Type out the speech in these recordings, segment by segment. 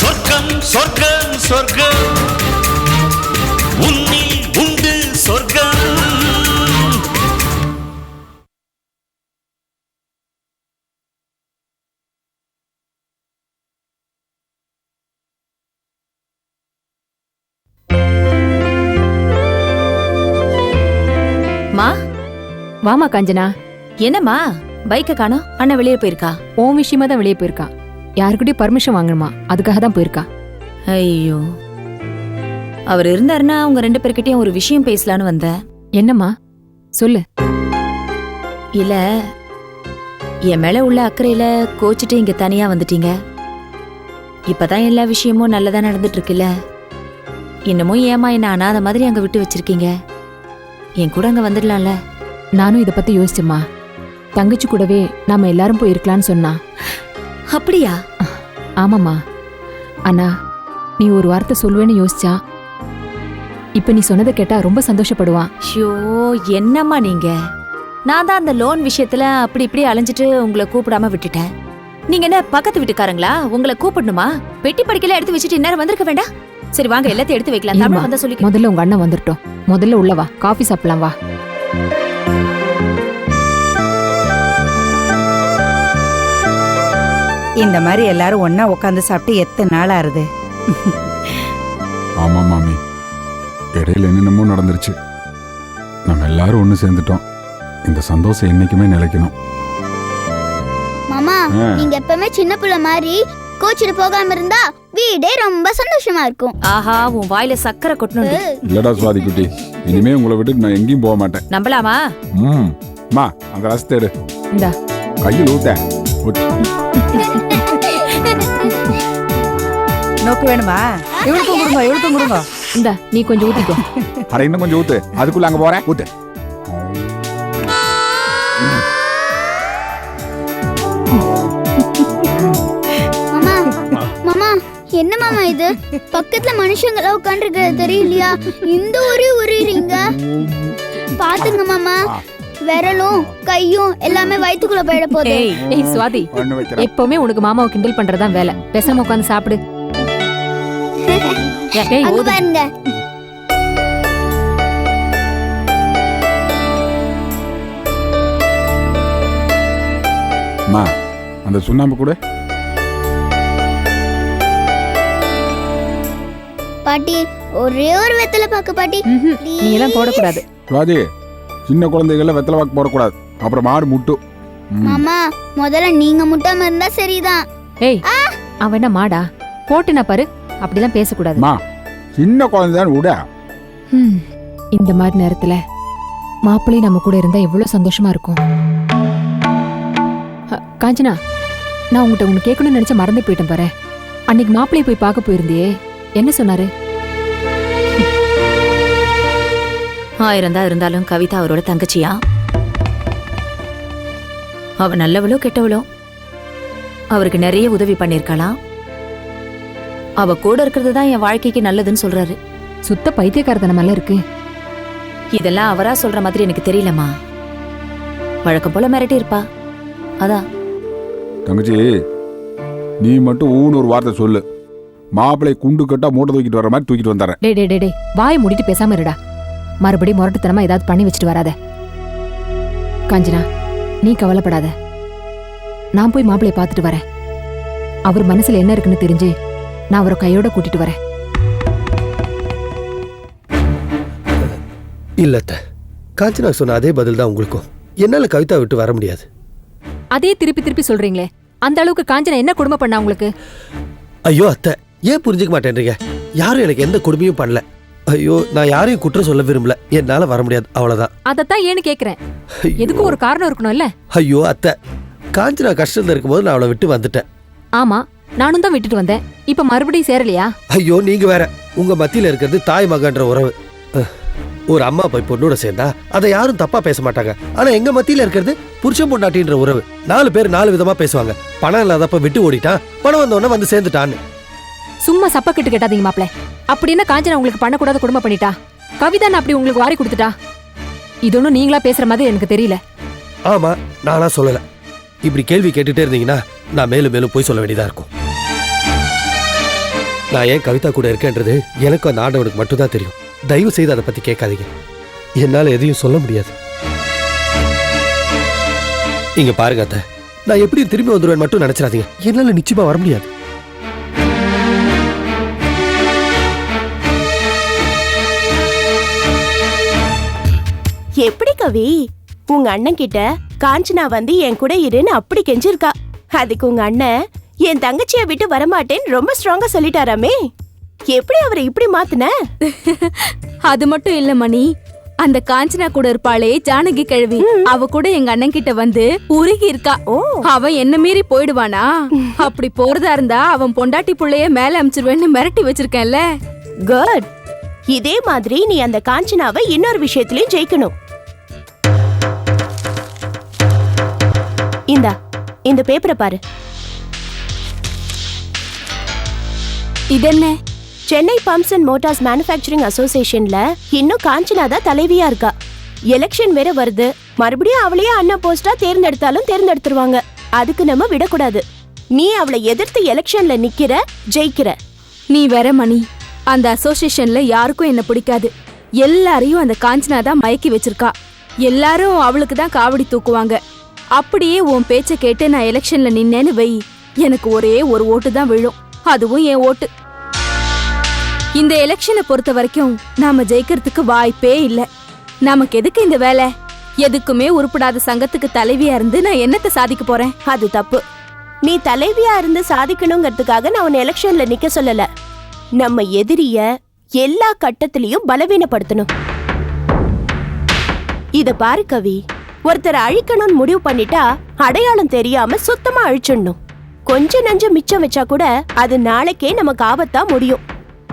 சொர்க்கம் சொர்க்கம் சொர்க்கம். உன்னில் உண்டு சொர்க்கம். மா வாமா காஞ்சனா. என்னம்மா பைக்க காணோம்? அண்ணன் வெளியே போயிருக்கா? உன் விஷயமா தான் வெளியே போயிருக்கா. யாருக்கிட்டயும் பர்மிஷன் வாங்கணுமா? அதுக்காக தான் போயிருக்கா. ஐயோ. அவர் இருந்தாருன்னா அவங்க ரெண்டு பேர்கிட்டயும் ஒரு விஷயம் பேசலான்னு வந்தேன். என்னம்மா? சொல்லு. இல்ல என் மேல உள்ள அக்கறையில கோச்சிட்டு இங்க தனியா வந்துட்டீங்க. இப்பதான் எல்லா விஷயமும் நல்லதா நடந்துட்டு இருக்குல்ல இன்னமும் ஏமா என்ன அனாதை மாதிரி அங்க விட்டு வச்சிருக்கீங்க? என் கூட அங்க வந்துடலாம்ல? நானும் இத பத்தி யோசிச்சேம்மா. தங்கச்சி கூடவே நாம எல்லாரும் போயிருக்கலாம்னு சொன்னா. அப்படியா? ஆமாம்மா. அண்ணா நீ ஒரு வார்த்தை சொல்லுவேன்னு யோசிச்சா இப்ப நீ சொன்னதை கேட்டா ரொம்ப சந்தோஷப்படுவான். ஷோ என்னம்மா நீங்க? நான் தான் அந்த லோன் விஷயத்துல அப்படி இப்படி அலைஞ்சிட்டு உங்களை கூப்பிடாம விட்டுட்டேன். நீங்க என்ன பக்கத்து வீட்டுக்காரங்களா? உங்களை கூப்பிடணுமா? பெட்டி படிக்கல எடுத்து வச்சுட்டு இந்நேரம் வந்திருக்க வேண்டாம்? சரி வாங்க எல்லாத்தையும் எடுத்து வைக்கலாம். தமிழ் வந்தா சொல்லி முதல்ல உங்க அண்ணன் வந்துட்டோம். முதல்ல உள்ள வா காஃபி சாப்பிடலாம் வா. இந்த மாதிரி எல்லாரும் ஒண்ணா உட்காந்து சாப்பிட்டு எத்தனை நாள் ஆறுது? ஆமா மாமி. இடையில என்னென்னமோ நடந்துருச்சு. நம்ம எல்லாரும் ஒன்று சேர்ந்துட்டோம். இந்த சந்தோஷம் என்னைக்குமே நிலைக்கணும். மாமா. நீங்க எப்பவுமே சின்ன பிள்ளை மாதிரி கோச்சிட்டு போகாம இருந்தா வீடே ரொம்ப சந்தோஷமா இருக்கும். ஆஹா உன் வாயில சக்கரை கொட்டணும் இல்லடா சுவாதி குட்டி. இனிமே உங்களை விட்டு நான் எங்கேயும் போக மாட்டேன். நம்பலாமா? ம். மா அந்த ரசத்தை எடு இந்தா. கையில் ஊத்து. நோக்கு வேணுமா? இவளுக்கும் கொடுங்க இவளுக்கும் கொடுங்க இந்தா நீ கொஞ்சம் ஊத்திக்கோ. அட இன்னும் கொஞ்சம் ஊத்து. அதுக்குள்ள அங்க போறேன். ஊத்து. மாமா மாமா என்ன மாமா இது? பக்கத்துல மனுஷங்க எல்லாம் உட்காந்துருக்கிறது தெரியலையா இந்த ஒரு உரிறீங்க பாத்துங்க மாமா. விரலும் கையும் எல்லாமே வயித்துக்குள்ள போயிட போகுது. ஏய் ஏய் சுவாதி ஒண்ணு வைக்கிறேன். எப்பவுமே உனக்கு மாமாவை கிண்டல் பண்றதுதான் வேலை. பேசாம உட்காந்து சாப்பிடு. ஏய் அங்க ஓது பாருங்க. மா அந்த சுண்ணாம்பு கூட? பாட்டி ஒரே ஒரு வெத்தலை பாக்கு பாட்டி. ம்ஹும். நீ எல்லாம் போடக்கூடாது. சுவாதி சின்ன குழந்தைகள வெத்தலை வாக்கு போடக்கூடாது. அப்புறம் மாடு முட்டு. ம். மாமா முதல்ல நீங்க முட்டாம இருந்தா சரிதான். ஏய் அவன் என்ன மாடா? போட்டுனா பாரு அப்படிலாம் பேசக்கூடாது. மா சின்ன குழந்தை தான் விட இந்த மாதிரி நேரத்துல மாப்பிள்ளை நம்ம கூட இருந்தா எவ்வளவு சந்தோஷமா இருக்கும். அ, காஞ்சனா நான் உங்ககிட்ட ஒண்ணு கேட்கணும்னு நினைச்ச மறந்தே போயிட்டேன் பாரு. அன்னைக்கு மாப்பிள்ளைய போய் பார்க்க போயிருந்தியே. என்ன சொன்னாரு? ஆயிரம் தான் இருந்தாலும் கவிதா அவரோட தங்கச்சியா? அவ நல்லவளோ கெட்டவளோ? அவருக்கு நிறைய உதவி பண்ணிருக்கலாம் அவ கூட இருக்கிறது தான் என் வாழ்க்கைக்கு நல்லதுன்னு சொல்றாரு. சுத்த பைத்தியக்காரத்தனமெல்லாம் இருக்கு. இதெல்லாம் அவரா சொல்ற மாதிரி எனக்கு தெரியலம்மா. வழக்கம் போல மிரட்டி இருப்பா. அதான் தங்கச்சி நீ மட்டும் ஊன்னு ஒரு வார்த்தை சொல்லு. மாப்பிளை குண்டு கட்டா மூட்டை தூக்கிட்டு வர மாதிரி தூக்கிட்டு வந்தாரேன் டே டே டே டே வாயை மூடிட்டு பேசாம இருடா. மறுபடியும் முரட்டுத்தனமா ஏதாவது பண்ணி வச்சுட்டு வராத. காஞ்சனா நீ கவலைப்படாத. நான் போய் மாப்பிளைய பார்த்துட்டு வரேன். அவர் மனசுல என்ன இருக்குன்னு தெரிஞ்சு நான் அவரை கையோட கூட்டிட்டு வரேன். இல்லத்த காஞ்சனா சொன்ன அதே பதில் தான் உங்களுக்கும். என்னால கவிதா விட்டு வர முடியாது. அதே திருப்பி திருப்பி சொல்றீங்களே. அந்த அளவுக்கு காஞ்சனா என்ன கொடுமை பண்ணா உங்களுக்கு? ஐயோ அத்தை. ஏன் புரிஞ்சுக்க மாட்டேன்றீங்க? யாரும் எனக்கு எந்த கொடுமையும் பண்ணல. ஐயோ நான் யாரையும் குற்றம் சொல்ல விரும்பல. என்னால வர முடியாது. அவ்வளவுதான். அதத்தான் ஏன்னு கேக்குறேன். எதுக்கும் ஒரு காரணம் இருக்கணும்ல? ஐயோ அத்தை. காஞ்சனா கஷ்டத்துல இருக்கும்போது நான் அவளை விட்டு வந்துட்டேன். ஆமா நானும் தான் விட்டுட்டு வந்தேன். இப்ப மறுபடியும் சேரலையா? ஐயோ நீங்க வேற. உங்க மத்தியில இருக்கிறது தாய் மகன்ற உறவு. ஒரு அம்மா போய் பொண்ணோட சேர்ந்தா அதை யாரும் தப்பா பேச மாட்டாங்க. ஆனா எங்க மத்தியில இருக்கிறது புருஷன் பொண்டாட்டின்ற உறவு. நாலு பேர் நாலு விதமா பேசுவாங்க. பணம் இல்லாதப்ப விட்டு ஓடிட்டான். பணம் வந்தவொடனே வந்து சேர்ந்துட்டான்னு. சும்மா சப்பக்கிட்டு கேட்டாதீங்க மாப்ள அப்படி என்ன காஞ்சனா உங்களுக்கு பண்ணக்கூடாத குடும்பம் பண்ணிட்டா? கவிதா அப்படி உங்களுக்கு வாரி கொடுத்துட்டா? இது ஒன்றும் நீங்களா பேசுற மாதிரி எனக்கு தெரியல. ஆமா நானா சொல்லல. இப்படி கேள்வி கேட்டுட்டே இருந்தீங்கன்னா நான் மேலும் மேலும் போய் சொல்ல வேண்டியதா இருக்கும். நான் ஏன் கவிதா கூட இருக்கேன்றது எனக்கு அந்த ஆண்டவனுக்கு மட்டும்தான் தெரியும். தயவு செய்து அதை பத்தி கேட்காதீங்க. என்னால எதையும் சொல்ல முடியாது. இங்க பாருங்க அத்தை. நான் எப்படி திரும்பி வந்துருவேன் மட்டும் நினைச்சிடாதீங்க. என்னால நிச்சயமா வர முடியாது. எப்படி கவி? உங்க அண்ணன் கிட்ட காஞ்சனா வந்து என் கூட இருன்னு அப்படி கெஞ்சிருக்கா. அதுக்கு உங்க அண்ணன் என் தங்கச்சிய விட்டு வரமாட்டேன்னு ரொம்ப ஸ்ட்ராங்கா சொல்லிட்டாராமே. எப்படி அவரை இப்படி மாத்துன? அது மட்டும் இல்ல மணி. அந்த காஞ்சனா கூட இருப்பாளே ஜானகி கிழவி. அவ கூட எங்க அண்ணன் கிட்ட வந்து உருகி இருக்கா. ஓ. அவன் என்ன மீறி போயிடுவானா? அப்படி போறதா இருந்தா அவன் பொண்டாட்டி புள்ளைய மேல அமிச்சிருவேன்னு மிரட்டி வச்சிருக்கேன்ல. குட் இதே மாதிரி நீ அந்த காஞ்சனாவை இன்னொரு விஷயத்திலயும் ஜெயிக்கணும். இந்தா இந்த பேப்பரை பாரு. இதென்ன? Chennai pumps and motors manufacturing அசோசியேஷன்ல இன்னும் காஞ்சனா தான் தலைவியா இருக்கா. எலெக்ஷன் வேற வருது. மறுபடியும் அவளையே அண்ணா போஸ்டா தேர்ந்தெடுத்தாலும் தேர்ந்தெடுத்துருவாங்க. அதுக்கு நம்ம விடக்கூடாது. நீ அவளை எதிர்த்து எலெக்ஷன்ல நிக்கிற ஜெயிக்கிற. நீ வேற மணி. அந்த அசோசியேஷன்ல யாருக்கும் என்ன பிடிக்காது. எல்லாரையும் அந்த காஞ்சனா தான் மயக்கி வச்சிருக்கா. எல்லாரும் அவளுக்கு தான் காவடி தூக்குவாங்க. அப்படியே உன் பேச்ச கேட்டு நான் எலெக்ஷன்ல நின்னேன்னு வை. எனக்கு ஒரே ஒரு ஓட்டு தான் விழும். அதுவும் என் ஓட்டு. இந்த எலெக்ஷனை பொறுத்த வரைக்கும் நாம ஜெயிக்கிறதுக்கு வாய்ப்பே இல்ல. நமக்கு எதுக்கு இந்த வேலை? எதுக்குமே உருப்படாத சங்கத்துக்கு தலைவியா இருந்து நான் என்னத்தை சாதிக்க போறேன்? அது தப்பு. நீ தலைவியா இருந்து சாதிக்கணுங்கிறதுக்காக நான் உன்னை எலெக்ஷன்ல நிக்க சொல்லல. நம்ம எதிரிய எல்லா கட்டத்திலையும் பலவீனப்படுத்தணும். இத பாரு கவி. ஒருத்தரை அழிக்கணும்னு முடிவு பண்ணிட்டா அடையாளம் தெரியாம சுத்தமா அழிச்சிடணும். கொஞ்ச நஞ்சம் மிச்சம் வச்சா கூட அது நாளைக்கே நமக்கு ஆபத்தா முடியும்.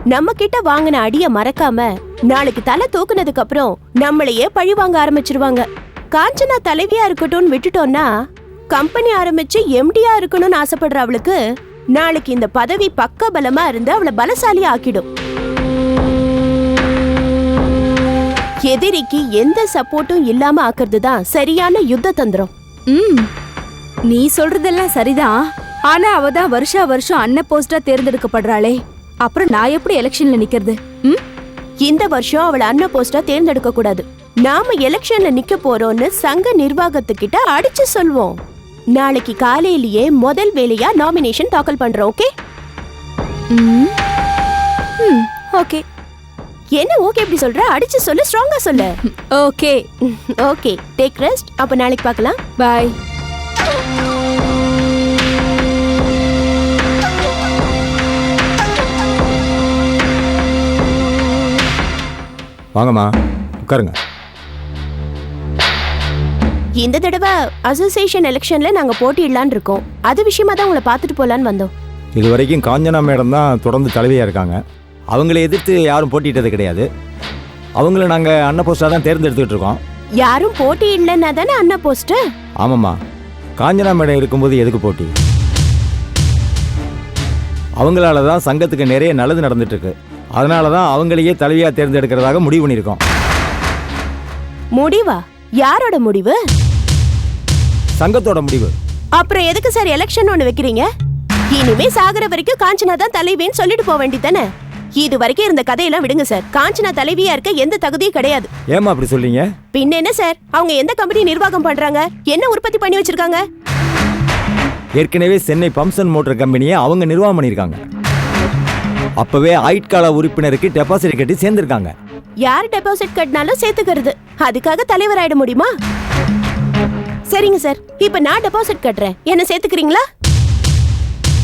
நம்ம கிட்ட வாங்கின அடிய மறக்காம நாளைக்கு தலை தூக்குனதுக்கு அப்புறம் நம்மளையே பழி வாங்க ஆரம்பிச்சிருவாங்க. காஞ்சனா தலைவியா இருக்கட்டும்னு விட்டுட்டோம்னா கம்பெனி ஆரம்பிச்சு எம்டியா இருக்கணும்னு ஆசைப்படுற அவளுக்கு நாளைக்கு இந்த பதவி பக்க பலமா இருந்து அவளை பலசாலி ஆக்கிடும். எதிரிக்கு எந்த சப்போர்ட்டும் இல்லாம ஆக்குறது தான் சரியான யுத்த தந்திரம். ம். நீ சொல்றதெல்லாம் சரிதான். ஆனா அவ தான் வருஷா வருஷம் அன்ன போஸ்டா தேர்ந்தெடுக்கப்படுறாளே. அப்புறம் நான் எப்படி எலெக்ஷன்ல நிக்கிறது? ம்? இந்த வருஷம் அவளை அண்ணன் போஸ்டா தேர்ந்தெடுக்க கூடாது நாம எலெக்ஷன்ல நிக்க போறோம்னு சங்க நிர்வாகத்துக்கிட்ட அடிச்சு சொல்வோம். நாளைக்கு காலையிலேயே முதல் வேலையா நாமினேஷன் தாக்கல் பண்றோம் ஓகே? ம். ம் ஓகே. என்ன ஓகே எப்படி சொல்ற? அடிச்சு சொல்லு ஸ்ட்ராங்கா சொல்லு. ஓகே. ஓகே டேக் ரெஸ்ட் அப்ப நாளைக்கு பார்க்கலாம். பாய் வாங்கம்மா உட்காருங்க. இந்த தடவை அசோசியேஷன் எலெக்ஷன்ல நாங்க போட்டியிடலான்னு இருக்கோம். அது விஷயமா தான் உங்களை பார்த்துட்டு போலான்னு வந்தோம். இது வரைக்கும் காஞ்சனா மேடம் தான் தொடர்ந்து தலைவியாக இருக்காங்க. அவங்கள எதிர்த்து யாரும் போட்டியிட்டது கிடையாது. அவங்கள நாங்கள் அன்ன போஸ்டாக தான் தேர்ந்தெடுத்துக்கிட்டு இருக்கோம் யாரும் போட்டியிடலன்னா தானே அண்ணா போஸ்ட் ஆமாம்மா. காஞ்சனா மேடம் இருக்கும்போது எதுக்கு போட்டி? அவங்களால தான் சங்கத்துக்கு நிறைய நல்லது நடந்துட்டு இருக்கு அதனால தான் அவங்களையே தலைவியாக தேர்ந்தெடுக்கிறதாக முடிவு பண்ணியிருக்கோம். முடிவா? யாரோட முடிவு? சங்கத்தோட முடிவு. அப்புறம் எதுக்கு சார் எலெக்ஷன் ஒண்ணு வைக்கிறீங்க? இனிமே சாகுற வரைக்கும் காஞ்சனா தான் தலைவின்னு சொல்லிட்டு போக வேண்டியதானே இது வரைக்கும் இருந்த கதையெல்லாம் விடுங்க சார். காஞ்சனா தலைவியா இருக்க எந்த தகுதியும் கிடையாது. ஏம்மா அப்படி சொல்றீங்க? பின்ன என்ன சார்? அவங்க எந்த கம்பெனி நிர்வாகம் பண்றாங்க? என்ன உற்பத்தி பண்ணி வச்சிருக்காங்க? ஏற்கனவே சென்னை பம்சன் மோட்டார் கம்பெனியை அவங்க நிர்வாகம் பண்ணியிருக்காங்க. அப்பவே ஆயுட்கால உறுப்பினருக்கு டெபாசிட் கட்டி சேர்ந்திருக்காங்க. யார் டெபாசிட் கட்டினாலும் சேர்த்துக்கிறது. அதுக்காக தலைவர் ஆயிட முடியுமா? சரிங்க சார். இப்ப நான் டெபாசிட் கட்டுறேன். என்ன சேர்த்துக்கிறீங்களா?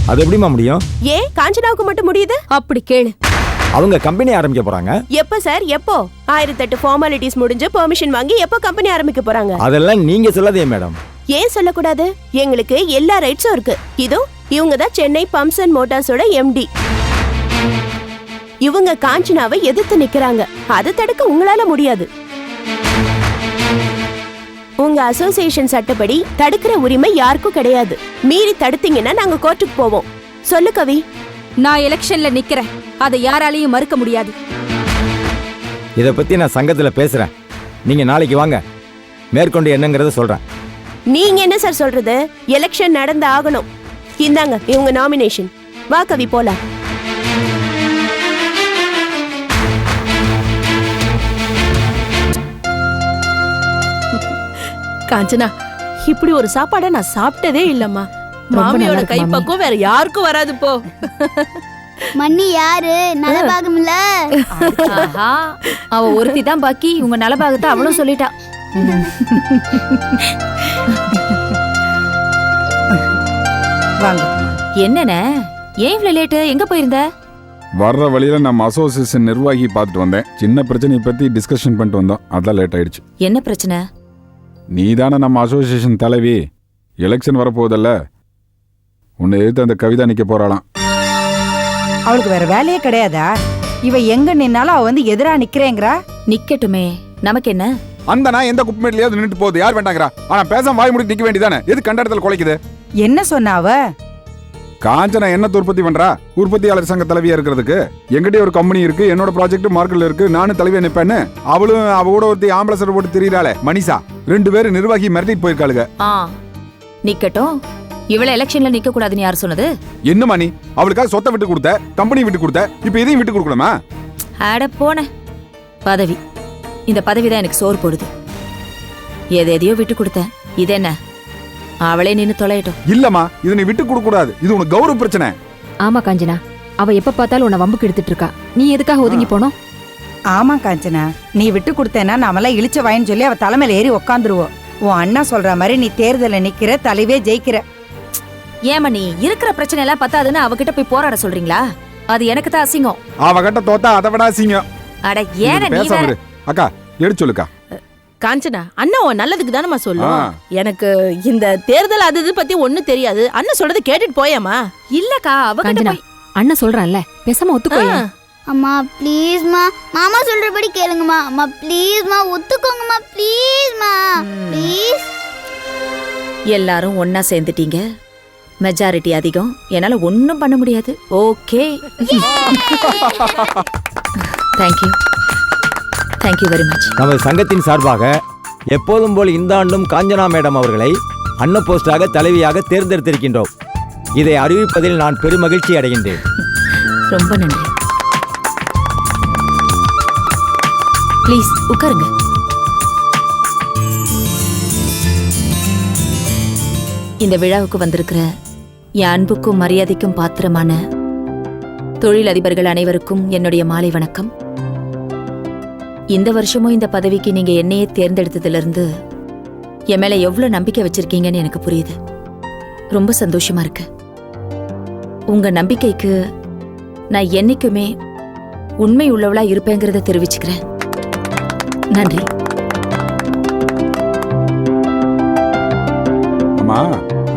அது எப்படிம்மா முடியும்? ஏன்? காஞ்சனாவுக்கு மட்டும் முடியுது? அப்படி கேளு. அவங்க கம்பெனி ஆரம்பிக்க போறாங்க. எப்ப சார்? எப்போ? ஆயிரத்தெட்டு ஃபார்மாலிட்டிஸ் முடிஞ்சு பெர்மிஷன் வாங்கி எப்போ கம்பெனி ஆரம்பிக்க போறாங்க? அதெல்லாம் நீங்க சொல்லாதே மேடம் ஏன் சொல்லக்கூடாது? எங்களுக்கு எல்லா ரைட்ஸும் இருக்கு. இதோ இவங்க தான் சென்னை பம்ப்ஸ் அண்ட் மோட்டார்ஸோட எம்டி இவங்க காஞ்சனாவை எதிர்த்து நிக்கிறாங்க. அதை தடுக்க உங்களால முடியாது. உங்க அசோசியேஷன் சட்டப்படி தடுக்கிற உரிமை யாருக்கும் கிடையாது. மீறி தடுத்தீங்கன்னா நாங்க கோர்ட்டுக்கு போவோம். சொல்லு கவி. நான் எலெக்ஷன்ல நிக்கிறேன். அதை யாராலையும் மறுக்க முடியாது. இதை பத்தி நான் சங்கத்துல பேசுறேன். நீங்க நாளைக்கு வாங்க. மேற்கொண்டு என்னங்கறத சொல்றேன். நீங்க என்ன சார் சொல்றது? எலெக்ஷன் நடந்து ஆகணும் இந்தாங்க இவங்க நாமினேஷன் வா கவி போலாம். காஞ்சனா இப்படி ஒரு சாப்பாடை நான் சாப்பிட்டதே இல்லம்மா. மாமியோட கைப்பக்கம் வேற யாருக்கும் வராது போ. மண்ணி யாரு? நலபாகம்ல ஆஹா. அவ ஒருத்தி தான் பாக்கி. உங்க நலபாகத்தை அவளும் சொல்லிட்டா. வாங்க. என்னண்ணே? ஏன் இவ்வளவு லேட்டு எங்க போயிருந்த? வர்ற வழியில நம்ம அசோசியேஷன் நிர்வாகி பார்த்துட்டு வந்தேன். சின்ன பிரச்சனையை பத்தி டிஸ்கஷன் பண்ணிட்டு வந்தோம். அதான் லேட் ஆயிடுச்சு. என்ன பிரச்சனை? நீ தானே நம்ம அசோசியேஷன் தலைவி. எலெக்ஷன் வரப்போகுதல்ல. உன்னை எதிர்த்து அந்த கவிதா நிக்க போறாளாம். அவளுக்கு வேற வேலையே கிடையாதா? இவ எங்க நின்னாலும் அவ வந்து எதிரா நிக்கிறேங்கிறா? நிக்கட்டுமே. நமக்கு என்ன அந்த நான் எந்த குப்பமேட்லயாவது நின்னுட்டு போகுது. யார் வேண்டாங்கிறா? ஆனா பேசாம வாய் முடி நிக்க வேண்டியதானே? எது கண்ட இடத்துல குலைக்குது? என்ன சொன்னா அவ? காஞ்சனா என்னத்தை உற்பத்தி பண்றா? உற்பத்தியாளர் சங்க தலைவியா இருக்கிறதுக்கு? எங்கிட்டே ஒரு கம்பெனி இருக்கு என்னோட ப்ராஜெக்ட் மார்க்கெட்ல இருக்கு நானும் தலைவியா நிப்பேன்னு. அவளும் அவ கூட ஒருத்தி ஆம்பளை சட்டை போட்டு திரியிறாளே மனிஷா ரெண்டு பேரும் நிர்வாகி மிரட்டிட்டு போயிருக்காளுங்க. ஆ. நிக்கட்டும். இவள எலெக்ஷன்ல நிக்க கூடாதுன்னு யார் சொன்னது? என்ன மணி? அவளுக்காக சொத்தை விட்டு கொடுத்த கம்பெனி விட்டு கொடுத்த இப்ப இதையும் விட்டு கொடுக்கணுமா? அட போன. பதவி. இந்த பதவி தான் எனக்கு சோறு போடுது. எதை எதையோ விட்டு கொடுத்தேன். இது என்ன? அவளே நின்னு தொலையட்டும். இல்லம்மா இதை நீ விட்டு கொடுக்க கூடாது இது உனக்கு கௌரவ பிரச்சனை. ஆமா காஞ்சனா. அவ எப்ப பார்த்தாலும் உன்னை வம்புக்கு எடுத்துட்டு இருக்கா. நீ எதுக்காக ஒதுங்கி போனோம்? ஆமா காஞ்சனா. நீ விட்டு கொடுத்தேன்னா நாமெல்லாம் இழிச்ச வாயின்னு சொல்லி அவ தலைமையில ஏறி உக்காந்துருவோம் உன் அண்ணா சொல்ற மாதிரி நீ தேர்தல்ல நிக்கிற தலைவே ஜெயிக்கிற. ஏமா நீ இருக்கிற பிரச்சனை எல்லாம் பத்தாதுன்னு அவகிட்ட போய் போராட சொல்றீங்களா? அது எனக்கு தான் அசிங்கம். அவகிட்ட தோத்தா அதை விட அசிங்கம். அட ஏன நீ வேற. அக்கா எடுத்து சொல்லுக்கா. காஞ்சனா அண்ணன் உன் நல்லதுக்கு தானம்மா. சொல்லும். எனக்கு இந்த தேர்தல் அது இது பத்தி ஒண்ணும் தெரியாது. அண்ணன் சொல்றதை கேட்டுட்டு போயேம்மா. இல்லக்கா அவகிட்ட அண்ணன் சொல்றான்ல பேசாம ஒத்துக்கோ. அம்மா ப்ளீஸ்மா மாமா சொல்றபடி கேளுங்கம்மா. அம்மா ப்ளீஸ்மா ஒத்துக்கோங்கம்மா. ப்ளீஸ்மா ப்ளீஸ் எல்லாரும் ஒன்னா சேர்ந்துட்டீங்க. மெஜாரிட்டி அதிகம். என்னால ஒன்னும் பண்ண முடியாது. Okay thank you thank you very much நமது சங்கத்தின் சார்பாக எப்போதும் போல் இந்த ஆண்டும் காஞ்சனா மேடம் அவர்களை அன்ன போஸ்டாக தலைவியாக தேர்ந்தெடுத்திருக்கின்றோம். இதை அறிவிப்பதில் நான் பெருமகிழ்ச்சி அடைகின்றேன். ரொம்ப நன்றி. ப்ளீஸ் உட்காருங்க. இந்த விழாவுக்கு வந்திருக்கிற என் அன்புக்கும் மரியாதைக்கும் பாத்திரமான தொழிலதிபர்கள் அனைவருக்கும் என்னுடைய மாலை வணக்கம். இந்த வருஷமும் இந்த பதவிக்கு நீங்க என்னையே தேர்ந்தெடுத்ததுல இருந்து என் மேல எவ்வளவு நம்பிக்கை வச்சிருக்கீங்கன்னு எனக்கு புரியுது. ரொம்ப சந்தோஷமா இருக்கு. உங்க நம்பிக்கைக்கு நான் என்னைக்குமே உண்மை உள்ளவளா இருப்பேங்கிறத தெரிவிச்சுக்கிறேன். நன்றி.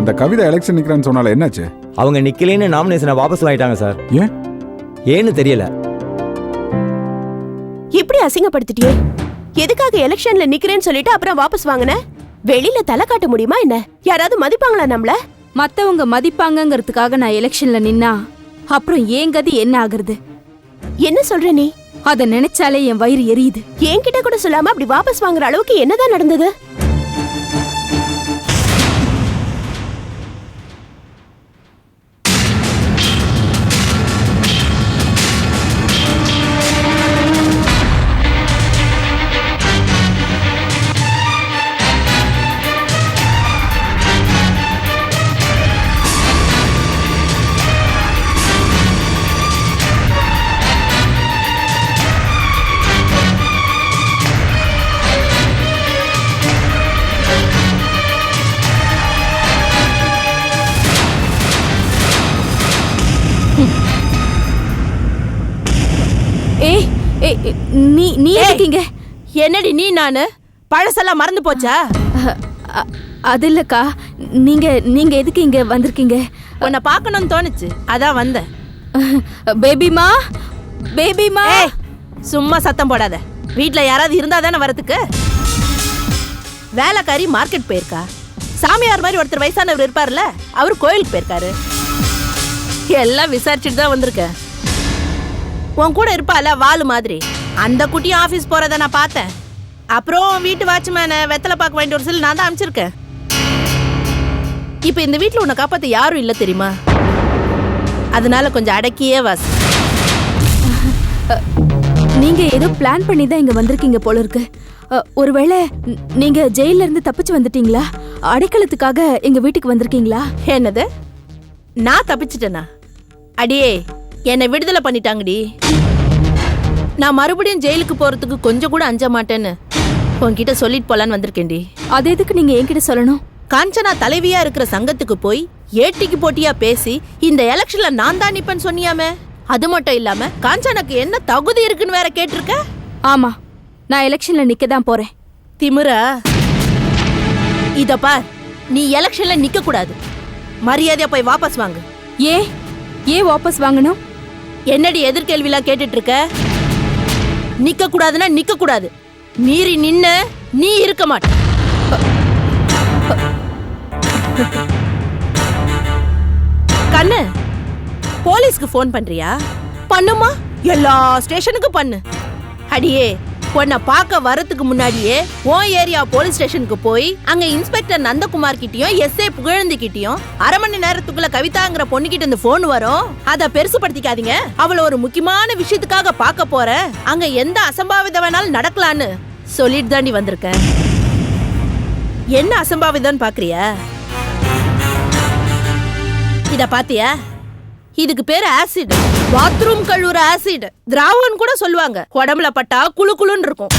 அந்த கவிதா எலெக்ஷன் நிக்கிறேன்னு சொன்னால என்னாச்சு? அவங்க நிக்கலைன்னு நாமினேஷனை வாபஸ் வாங்கிட்டாங்க சார். ஏன்? ஏன்னு தெரியல. இப்படி அசிங்கப்படுத்திட்டியே? எதுக்காக எலெக்ஷன்ல நிக்கிறேன்னு சொல்லிட்டு அப்புறம் வாபஸ் வாங்கின? வெளியில தலை காட்ட முடியுமா என்ன? யாராவது மதிப்பாங்களா நம்மள? மத்தவங்க மதிப்பாங்கங்கிறதுக்காக நான் எலெக்ஷன்ல நின்னா அப்புறம் ஏன் கதி என்ன ஆகுறது? என்ன சொல்ற நீ? அத நினைச்சாலே என் வயிறு எரியுது. என்கிட்ட கூட சொல்லாம அப்படி வாபஸ் வாங்குற அளவுக்கு என்னதான் நடந்தது? ஏய் ஏய் நீ நீ. இருக்கீங்க என்னடி நீ நானு? பழசெல்லாம் மறந்து போச்சா? அது இல்லக்கா நீங்க நீங்க எதுக்கு இங்க வந்திருக்கீங்க? உன்னை பார்க்கணும்னு தோணுச்சு. அதான் வந்தேன். பேபிமா? பேபிமா? ஏய் சும்மா சத்தம் போடாத. வீட்ல யாராவது இருந்தா தானே வரதுக்கு வேலைக்காரி மார்க்கெட் போயிருக்கா. சாமியார் மாதிரி ஒருத்தர் வயசானவர் இருப்பார்ல அவர் கோயிலுக்கு போயிருக்காரு. எல்லாம் விசாரிச்சுட்டு தான் வந்திருக்கேன். உன் கூட இருப்பால வாலு மாதிரி. அந்த குட்டியும் ஆபீஸ் போறத நான் பார்த்தேன். அப்புறம் வீட்டு வாட்ச்மேனை வெத்தலை பார்க்க வேண்டிய ஒரு சில நான் தான் அனுப்பிச்சிருக்கேன். இப்போ இந்த வீட்ல உன்னை காப்பாத்த யாரும் இல்ல தெரியுமா? அதனால கொஞ்சம் அடக்கியே வாசி நீங்க ஏதோ பிளான் பண்ணி தான் இங்க வந்திருக்கீங்க போல இருக்கு. ஒருவேளை நீங்க ஜெயில இருந்து தப்பிச்சு வந்துட்டீங்களா? அடைக்கலத்துக்காக எங்க வீட்டுக்கு வந்திருக்கீங்களா? என்னது? நான் தப்பிச்சிட்டேனா? அடியே என்னை விடுதலை பண்ணிட்டாங்கடி. நான் மறுபடியும் ஜெயிலுக்கு போறதுக்கு கொஞ்சம் கூட அஞ்ச மாட்டேன்னு உன்கிட்ட சொல்லிட்டு போலான்னு வந்திருக்கேன்டி. அது எதுக்கு நீங்க என்கிட்ட சொல்லணும்? காஞ்சனா தலைவியா இருக்கிற சங்கத்துக்கு போய் ஏட்டிக்கு போட்டியா பேசி இந்த எலெக்ஷன்ல நான் தான் நிப்பேன்னு சொன்னியாமே? அது மட்டும் இல்லாம காஞ்சனாக்கு என்ன தகுதி இருக்குன்னு வேற கேட்டிருக்க? ஆமா நான் எலெக்ஷன்ல நிக்க தான் போறேன். திமிரா இத பார் நீ எலெக்ஷன்ல நிக்க கூடாது. மரியாதையா போய் வாபஸ் வாங்கு. ஏ ஏன் வாபஸ் வாங்கணும்? என்னடி எதிர்கேள்விலாம் கேட்டுட்டு இருக்க நிக்க கூடாதுன்னா நிக்க கூடாது மீறி நின்ன நீ இருக்க மாட்ட. கண்ணு போலீஸ்க்கு ஃபோன் பண்றியா? பண்ணுமா? எல்லா ஸ்டேஷனுக்கும் பண்ணு. அடியே உன்னை பார்க்க வரதுக்கு முன்னாடியே ஓ ஏரியா போலீஸ் ஸ்டேஷனுக்கு போய் அங்க இன்ஸ்பெக்டர் நந்தகுமார் கிட்டயும் எஸ்ஏ புகழந்தி கிட்டயும் அரை மணி நேரத்துக்குள்ள கவிதாங்கிற பொண்ணு கிட்ட இருந்து போன் வரும். அத பெருசுபடுத்திக்காதீங்க. அவளை ஒரு முக்கியமான விஷயத்துக்காக பார்க்க போற. அங்க எந்த அசம்பாவிதம் வேணாலும் நடக்கலான்னு சொல்லிட்டு தாண்டி வந்திருக்கேன் என்ன அசம்பாவிதம் பாக்குறியா? இத பாத்தியா? இதுக்கு பேர் ஆசிட் பாத்ரூம் கழுவுற ஆசிட் திராவன் கூட சொல்லுவாங்க. உடம்புல பட்டா குளு குளுன்னு இருக்கும்.